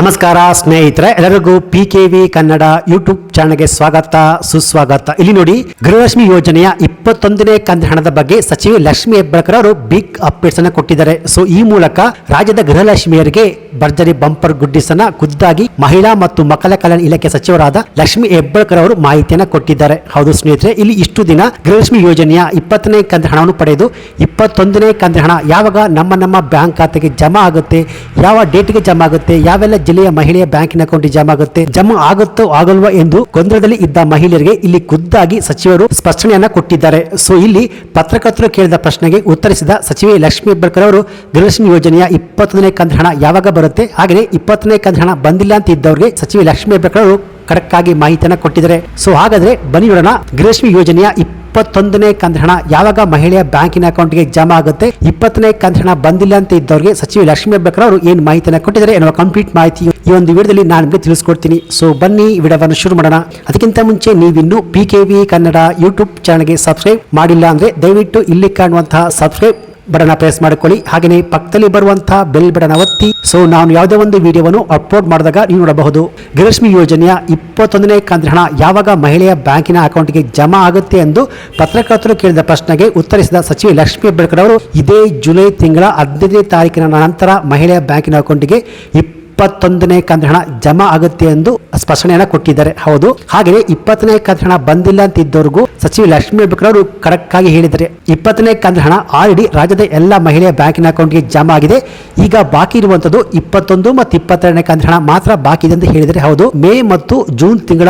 ನಮಸ್ಕಾರ, ಸ್ನೇಹಿತರೆ. ಎಲ್ಲರಿಗೂ P K V Kannada YouTube ಚಾನಲ್ಗೆ ಸ್ವಾಗತ, ಸುಸ್ವಾಗತ. ಇಲ್ಲಿ ನೋಡಿ, ಗೃಹಲಕ್ಷ್ಮಿ ಯೋಜನೆಯ ಇಪ್ಪತ್ತೊಂದನೇ ಕಂತು ಹಣದ ಬಗ್ಗೆ ಸಚಿವೆ ಲಕ್ಷ್ಮಿ ಹೆಬ್ಬಾಳ್ಕರ್ ಅವರು ಬಿಗ್ ಅಪ್ಡೇಟ್ಸ್ ಅನ್ನು ಕೊಟ್ಟಿದ್ದಾರೆ. ಸೊ ಈ ಮೂಲಕ ರಾಜ್ಯದ ಗೃಹಲಕ್ಷ್ಮಿಯರಿಗೆ ಭರ್ಜರಿ ಬಂಪರ್ ಗುಡ್ಡಿಸನ್ನ ಖುದ್ದಾಗಿ ಮಹಿಳಾ ಮತ್ತು ಮಕ್ಕಳ ಕಲ್ಯಾಣ ಇಲಾಖೆ ಸಚಿವರಾದ ಲಕ್ಷ್ಮಿ ಹೆಬ್ಬಾಳ್ಕರ್ ಅವರು ಮಾಹಿತಿಯನ್ನು ಕೊಟ್ಟಿದ್ದಾರೆ. ಹೌದು ಸ್ನೇಹಿತರೆ, ಇಲ್ಲಿ ಇಷ್ಟು ದಿನ ಗೃಹಲಕ್ಷ್ಮಿ ಯೋಜನೆಯ ಇಪ್ಪತ್ತನೇ ಕಂತು ಹಣವನ್ನು ಪಡೆದು ಇಪ್ಪತ್ತೊಂದನೇ ಕಂತು ಹಣ ಯಾವಾಗ ನಮ್ಮ ನಮ್ಮ ಬ್ಯಾಂಕ್ ಖಾತೆಗೆ ಜಮಾ ಆಗುತ್ತೆ, ಯಾವ ಡೇಟ್ಗೆ ಜಮಾ ಆಗುತ್ತೆ, ಯಾವೆಲ್ಲ ಜಿಲ್ಲೆಯ ಮಹಿಳೆಯ ಬ್ಯಾಂಕಿನ ಅಕೌಂಟ್ಗೆ ಜಮಾ ಆಗುತ್ತೆ, ಜಮಾ ಆಗುತ್ತೋ ಆಗಲ್ವಾ ಎಂದು ಗೊಂದಲದಲ್ಲಿ ಇದ್ದ ಮಹಿಳೆಯರಿಗೆ ಇಲ್ಲಿ ಖುದ್ದಾಗಿ ಸಚಿವರು ಸ್ಪಷ್ಟನೆಯನ್ನ ಕೊಟ್ಟಿದ್ದಾರೆ. ಸೊ, ಇಲ್ಲಿ ಪತ್ರಕರ್ತರು ಕೇಳಿದ ಪ್ರಶ್ನೆಗೆ ಉತ್ತರಿಸಿದ ಸಚಿವೆ ಲಕ್ಷ್ಮಿ ಹೆಬ್ಬಾಳ್ಕರ್ ಅವರು ಗೃಹಲಕ್ಷ್ಮಿ ಯೋಜನೆಯ ಇಪ್ಪತ್ತೊಂದನೇ ಕಂತು ಹಣ ಯಾವಾಗ ಬರುತ್ತೆ. ಹಾಗೆಯೇ ಇಪ್ಪತ್ತನೇ ಕಂತು ಹಣ ಬಂದಿಲ್ಲ ಅಂತ ಇದ್ದವರಿಗೆ ಸಚಿವೆ ಲಕ್ಷ್ಮೀ ಹೆಬ್ಬೆಕರು ಕರೆಕ್ಟ್ ಆಗಿ ಮಾಹಿತಿಯನ್ನು ಕೊಟ್ಟಿದ್ದಾರೆ. ಸೊ ಹಾಗಾದ್ರೆ ಬನ್ನಿ ನೋಡೋಣ ಗ್ರೇಷ್ಮಿ ಯೋಜನೆಯ ಇಪ್ಪತ್ತೊಂದನೇ ಹಣ ಯಾವಾಗ ಮಹಿಳೆಯ ಬ್ಯಾಂಕಿನ ಅಕೌಂಟ್ಗೆ ಜಮಾ ಆಗುತ್ತೆ? ಇಪ್ಪತ್ತನೇ ಹಣ ಬಂದಿಲ್ಲ ಅಂತ ಇದ್ದವರಿಗೆ ಸಚಿವ ಲಕ್ಷ್ಮೀ ಹೆಬ್ಬಾಳ್ಕರ್ ಅವರು ಏನು ಮಾಹಿತಿಯನ್ನು ಕೊಟ್ಟಿದ್ದಾರೆ ಎನ್ನುವ ಕಂಪ್ಲೀಟ್ ಮಾಹಿತಿ ಈ ಒಂದು ವಿಡಿಯೋದಲ್ಲಿ ನಾನು ನಿಮಗೆ ತಿಳಿಸ್ಕೊಡ್ತೀನಿ. ಸೊ ಬನ್ನಿ ವಿಡಿಯೋವನ್ನು ಶುರು ಮಾಡೋಣ. ಅದಕ್ಕಿಂತ ಮುಂಚೆ ನೀವಿನ್ನು P K V Kannada YouTube ಚಾನಲ್ಗೆ ಸಬ್ಸ್ಕ್ರೈಬ್ ಮಾಡಿಲ್ಲ ಅಂದ್ರೆ ದಯವಿಟ್ಟು ಇಲ್ಲಿ ಕಾಣುವಂತಹ ಸಬ್ಸ್ಕ್ರೈಬ್ ಬಟನ್ ಪ್ರೆಸ್ ಮಾಡಿಕೊಳ್ಳಿ. ಹಾಗೆಯೇ ಪಕ್ಕದಲ್ಲಿ ಬರುವಂತಹ ಬೆಲ್ ಬಟನ್ ಒತ್ತಿ. ಸೊ ನಾನು ಯಾವುದೇ ಒಂದು ವಿಡಿಯೋವನ್ನು ಅಪ್ಲೋಡ್ ಮಾಡಿದಾಗ ನೀವು ನೋಡಬಹುದು. ಗೃಹಲಕ್ಷ್ಮಿ ಯೋಜನೆಯ ಇಪ್ಪತ್ತೊಂದನೇ ಕಂತಿನ ಹಣ ಯಾವಾಗ ಮಹಿಳೆಯ ಬ್ಯಾಂಕಿನ ಅಕೌಂಟ್ಗೆ ಜಮಾ ಆಗುತ್ತೆ ಎಂದು ಪತ್ರಕರ್ತರು ಕೇಳಿದ ಪ್ರಶ್ನೆಗೆ ಉತ್ತರಿಸಿದ ಸಚಿವ ಲಕ್ಷ್ಮೀ ಹೆಬ್ಬಾಳ್ಕರ್ ಅವರು, ಇದೇ ಜುಲೈ ತಿಂಗಳ ಹದಿನೈದನೇ ತಾರೀಕಿನ ನಂತರ ಮಹಿಳೆಯ ಬ್ಯಾಂಕಿನ ಅಕೌಂಟ್ಗೆ ಇಪ್ಪತ್ತೊಂದನೇ ಹಣ ಜಮಾ ಆಗುತ್ತೆ ಎಂದು ಸ್ಪಷ್ಟನೆಯನ್ನ ಕೊಟ್ಟಿದ್ದಾರೆ. ಹೌದು. ಹಾಗೆಯೇ ಇಪ್ಪತ್ತನೇ ಹಣ ಬಂದಿಲ್ಲ ಅಂತ ಇದ್ದವರಿಗೂ ಸಚಿವ ಲಕ್ಷ್ಮೀ ಹೆಬ್ಬಾಳ್ಕರ್ ಅವರು ಕರೆಕ್ಟ್ ಆಗಿ ಹೇಳಿದ್ದಾರೆ. ಇಪ್ಪತ್ತನೇ ಹಣ ಆಲ್ರೆಡಿ ರಾಜ್ಯದ ಎಲ್ಲ ಮಹಿಳೆಯ ಬ್ಯಾಂಕಿನ ಅಕೌಂಟ್ಗೆ ಜಮಾ ಆಗಿದೆ. ಈಗ ಬಾಕಿ ಇರುವಂತದ್ದು ಇಪ್ಪತ್ತೊಂದು ಮತ್ತು ಇಪ್ಪತ್ತೆರಡನೇ ಹಣ ಮಾತ್ರ ಬಾಕಿ ಇದೆ ಅಂತ ಹೇಳಿದರೆ ಹೌದು. ಮೇ ಮತ್ತು ಜೂನ್ ತಿಂಗಳ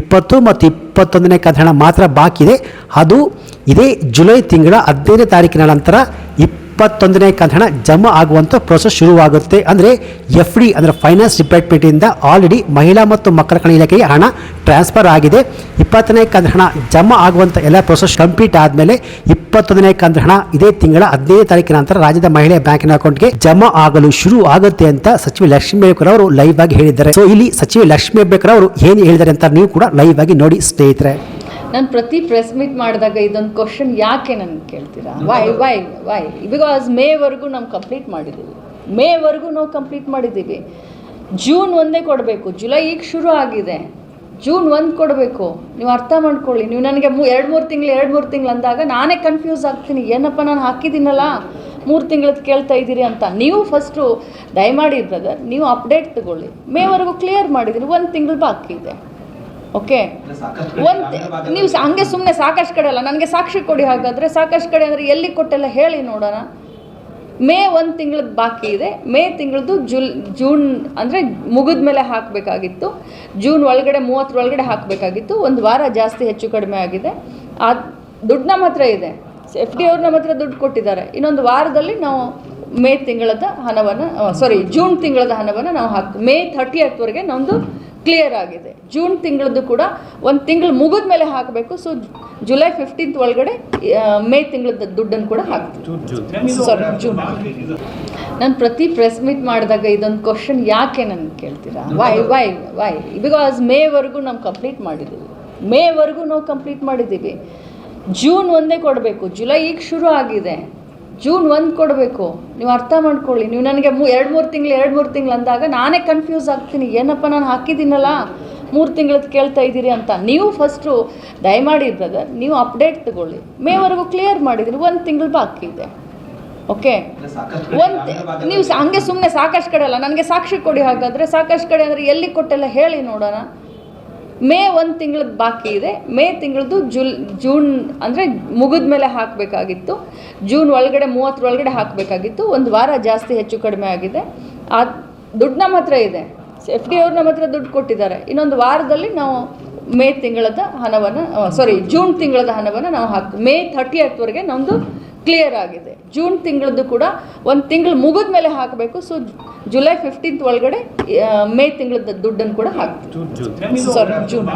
ಇಪ್ಪತ್ತು ಮತ್ತು ಇಪ್ಪತ್ತೊಂದನೇ ಹಣ ಮಾತ್ರ ಬಾಕಿ ಇದೆ. ಅದು ಇದೇ ಜುಲೈ ತಿಂಗಳ ಹದಿನೈದನೇ ತಾರೀಕಿನ ನಂತರ ಇಪ್ಪತ್ತೊಂದನೇ ಹಣ ಜಮಾ ಆಗುವಂಥ ಪ್ರೊಸೆಸ್ ಶುರುವಾಗುತ್ತೆ. ಅಂದರೆ ಎಫ್ ಡಿ ಅಂದರೆ ಫೈನಾನ್ಸ್ ಡಿಪಾರ್ಟ್ಮೆಂಟಿಂದ ಆಲ್ರೆಡಿ ಮಹಿಳಾ ಮತ್ತು ಮಕ್ಕಳ ಕಲ್ಯಾಣ ಇಲಾಖೆಗೆ ಹಣ ಟ್ರಾನ್ಸ್ಫರ್ ಆಗಿದೆ. ಇಪ್ಪತ್ತನೇ ಕಂತು ಹಣ ಜಮಾ ಆಗುವಂಥ ಎಲ್ಲ ಪ್ರೊಸೆಸ್ ಕಂಪ್ಲೀಟ್ ಆದಮೇಲೆ ಇಪ್ಪತ್ತೊಂದನೇ ಕಂತು ಹಣ ಇದೇ ತಿಂಗಳ ಹದಿನೈದು ತಾರೀಕಿನ ನಂತರ ರಾಜ್ಯದ ಮಹಿಳೆಯ ಬ್ಯಾಂಕಿನ ಅಕೌಂಟ್ಗೆ ಜಮಾ ಆಗಲು ಶುರು ಆಗುತ್ತೆ ಅಂತ ಸಚಿವ ಲಕ್ಷ್ಮೀ ಬೇಕರ್ ಅವರು ಲೈವ್ ಆಗಿ ಹೇಳಿದ್ದಾರೆ. ಸೊ ಇಲ್ಲಿ ಸಚಿವ ಲಕ್ಷ್ಮೀ ಬೇಕರ್ ಅವರು ಏನು ಹೇಳಿದ್ದಾರೆ ಅಂತ ನೀವು ಕೂಡ ಲೈವ್ ಆಗಿ ನೋಡಿ ಸ್ನೇಹಿತರೆ. ನಾನು ಪ್ರತಿ ಪ್ರೆಸ್ ಮೀಟ್ ಮಾಡಿದಾಗ ಇದೊಂದು ಕ್ವಶನ್ ಯಾಕೆ ನನಗೆ ಕೇಳ್ತೀರಾ? ವೈ ವೈ ವೈ ಬಿಕಾಸ್ ಮೇವರೆಗೂ ನಾವು ಕಂಪ್ಲೀಟ್ ಮಾಡಿದ್ದೀವಿ ಮೇವರೆಗೂ ನಾವು ಕಂಪ್ಲೀಟ್ ಮಾಡಿದ್ದೀವಿ ಜೂನ್ ಒಂದೇ ಕೊಡಬೇಕು. ಜುಲೈ ಈಗ ಶುರು ಆಗಿದೆ. ಜೂನ್ ಒಂದು ಕೊಡಬೇಕು. ನೀವು ಅರ್ಥ ಮಾಡ್ಕೊಳ್ಳಿ. ನೀವು ನನಗೆ ಮೂ ಎರಡು ಮೂರು ತಿಂಗಳು ಎರಡು ಮೂರು ತಿಂಗಳು ಅಂದಾಗ ನಾನೇ ಕನ್ಫ್ಯೂಸ್ ಆಗ್ತೀನಿ. ಏನಪ್ಪ ನಾನು ಹಾಕಿದ್ದೀನಲ್ಲ? ಮೂರು ತಿಂಗಳದ್ದು ಕೇಳ್ತಾ ಇದ್ದೀರಿ ಅಂತ. ನೀವು ಫಸ್ಟು ದಯಮಾಡಿ ಬ್ರದರ್ ನೀವು ಅಪ್ಡೇಟ್ ತಗೊಳ್ಳಿ. ಮೇವರೆಗೂ ಕ್ಲಿಯರ್ ಮಾಡಿದ್ದೀನಿ ಒಂದು ತಿಂಗಳು ಬಾಕಿ ಇದೆ. ಓಕೆ? ಒಂದು ನೀವು ಹಂಗೆ ಸುಮ್ಮನೆ ಸಾಕಷ್ಟು ಕಡೆ ಅಲ್ಲ ನನಗೆ ಸಾಕ್ಷಿ ಕೊಡಿ ಹಾಗಾದರೆ. ಸಾಕಷ್ಟು ಕಡೆ ಅಂದರೆ ಎಲ್ಲಿ ಕೊಟ್ಟೆಲ್ಲ ಹೇಳಿ ನೋಡೋಣ. ಮೇ ಒಂದು ತಿಂಗಳದ್ದು ಬಾಕಿ ಇದೆ. ಮೇ ತಿಂಗಳದ್ದು ಜುಲ್ ಜೂನ್ ಅಂದರೆ ಮುಗಿದ ಮೇಲೆ ಹಾಕಬೇಕಾಗಿತ್ತು. ಜೂನ್ ಒಳಗಡೆ ಮೂವತ್ತರೊಳಗಡೆ ಹಾಕಬೇಕಾಗಿತ್ತು. ಒಂದು ವಾರ ಜಾಸ್ತಿ ಹೆಚ್ಚು ಕಡಿಮೆ ಆಗಿದೆ. ಆ ದುಡ್ಡು ನಮ್ಮ ಹತ್ರ ಇದೆ. ಎಫ್ ಡಿ ಅವ್ರು ನಮ್ಮ ಹತ್ರ ದುಡ್ಡು ಕೊಟ್ಟಿದ್ದಾರೆ. ಇನ್ನೊಂದು ವಾರದಲ್ಲಿ ನಾವು ಮೇ ತಿಂಗಳದ ಹಣವನ್ನು ಸಾರಿ ಜೂನ್ ತಿಂಗಳದ ಹಣವನ್ನು ನಾವು ಹಾಕ್ ಮೇ ಥರ್ಟಿ ಹತ್ವರೆಗೆ ನಮ್ಮದು ಕ್ಲಿಯರ್ ಆಗಿದೆ. ಜೂನ್ ತಿಂಗಳದ್ದು ಕೂಡ ಒಂದು ತಿಂಗಳು ಮುಗಿದ ಮೇಲೆ ಹಾಕಬೇಕು. ಸೊ ಜುಲೈ ಫಿಫ್ಟೀನ್ತ್ ಒಳಗಡೆ ಮೇ ತಿಂಗಳದ ದುಡ್ಡನ್ನು ಕೂಡ ಹಾಕ್ತೀವಿ. ಸಾರಿ ಜೂನ್ ನಾನು ಪ್ರತಿ ಪ್ರೆಸ್ ಮೀಟ್ ಮಾಡಿದಾಗ ಇದೊಂದು ಕ್ವಶನ್ ಯಾಕೆ ನನಗೆ ಕೇಳ್ತೀರಾ? ವೈ ವೈ ವೈ ಬಿಕಾಸ್ ಮೇವರೆಗೂ ನಾವು ಕಂಪ್ಲೀಟ್ ಮಾಡಿದ್ದೀವಿ ಮೇವರೆಗೂ ನಾವು ಕಂಪ್ಲೀಟ್ ಮಾಡಿದ್ದೀವಿ ಜೂನ್ ಒಂದೇ ಕೊಡಬೇಕು. ಜುಲೈ ಈಗ ಶುರು ಆಗಿದೆ. ಜೂನ್ ಒಂದು ಕೊಡಬೇಕು. ನೀವು ಅರ್ಥ ಮಾಡ್ಕೊಳ್ಳಿ. ನೀವು ನನಗೆ ಮೂ ಎರಡು ಮೂರು ತಿಂಗಳು ಎರಡು ಮೂರು ತಿಂಗಳು ಅಂದಾಗ ನಾನೇ ಕನ್ಫ್ಯೂಸ್ ಆಗ್ತೀನಿ. ಏನಪ್ಪ ನಾನು ಹಾಕಿದ್ದೀನಲ್ಲ? ಮೂರು ತಿಂಗಳದ್ದು ಕೇಳ್ತಾ ಇದ್ದೀರಿ ಅಂತ. ನೀವು ಫಸ್ಟು ದಯಮಾಡಿ ಬ್ರದರ್ ನೀವು ಅಪ್ಡೇಟ್ ತಗೊಳ್ಳಿ. ಮೇವರೆಗೂ ಕ್ಲಿಯರ್ ಮಾಡಿದ್ರಿ. ಒಂದು ತಿಂಗಳು ಬಾಕಿ ಇದೆ. ಓಕೆ ಒಂದು ನೀವು ಹಂಗೆ ಸುಮ್ಮನೆ ಸಾಕಷ್ಟು ಕಡೆ ಅಲ್ಲ. ನನಗೆ ಸಾಕ್ಷಿ ಕೊಡಿ ಹಾಗಾದರೆ. ಸಾಕಷ್ಟು ಕಡೆ ಅಂದರೆ ಎಲ್ಲಿ ಕೊಟ್ಟೆಲ್ಲ ಹೇಳಿ ನೋಡೋಣ. ಮೇ ಒಂದು ತಿಂಗಳದ್ದು ಬಾಕಿ ಇದೆ. ಮೇ ತಿಂಗಳದ್ದು ಜುಲ್, ಜೂನ್ ಅಂದರೆ ಮುಗಿದ ಮೇಲೆ ಹಾಕಬೇಕಾಗಿತ್ತು. ಜೂನ್ ಒಳಗಡೆ ಮೂವತ್ತರೊಳಗಡೆ ಹಾಕಬೇಕಾಗಿತ್ತು. ಒಂದು ವಾರ ಜಾಸ್ತಿ ಹೆಚ್ಚು ಕಡಿಮೆ ಆಗಿದೆ. ಆ ದುಡ್ಡು ನಮ್ಮ ಹತ್ರ ಇದೆ. ಎಫ್ ಡಿ ಅವ್ರು ನಮ್ಮ ಹತ್ರ ದುಡ್ಡು ಕೊಟ್ಟಿದ್ದಾರೆ. ಇನ್ನೊಂದು ವಾರದಲ್ಲಿ ನಾವು ಮೇ ತಿಂಗಳದ ಹಣವನ್ನು ಸಾರಿ ಜೂನ್ ತಿಂಗಳದ ಹಣವನ್ನು ನಾವು ಹಾಕಿ, ಮೇ ಥರ್ಟಿ ಹತ್ವರೆಗೆ ನಮ್ಮದು ಕ್ಲಿಯರ್ ಆಗಿದೆ. ಜೂನ್ ತಿಂಗಳದ್ದು ಕೂಡ ಒಂದು ತಿಂಗಳು ಮುಗಿದ ಮೇಲೆ ಹಾಕಬೇಕು. ಸೊ ಜುಲೈ ಫಿಫ್ಟೀನ್ತ್ ಒಳಗಡೆ ಮೇ ತಿಂಗಳದ ದುಡ್ಡನ್ನು ಕೂಡ ಹಾಕ್ತೀವಿ. Sorry June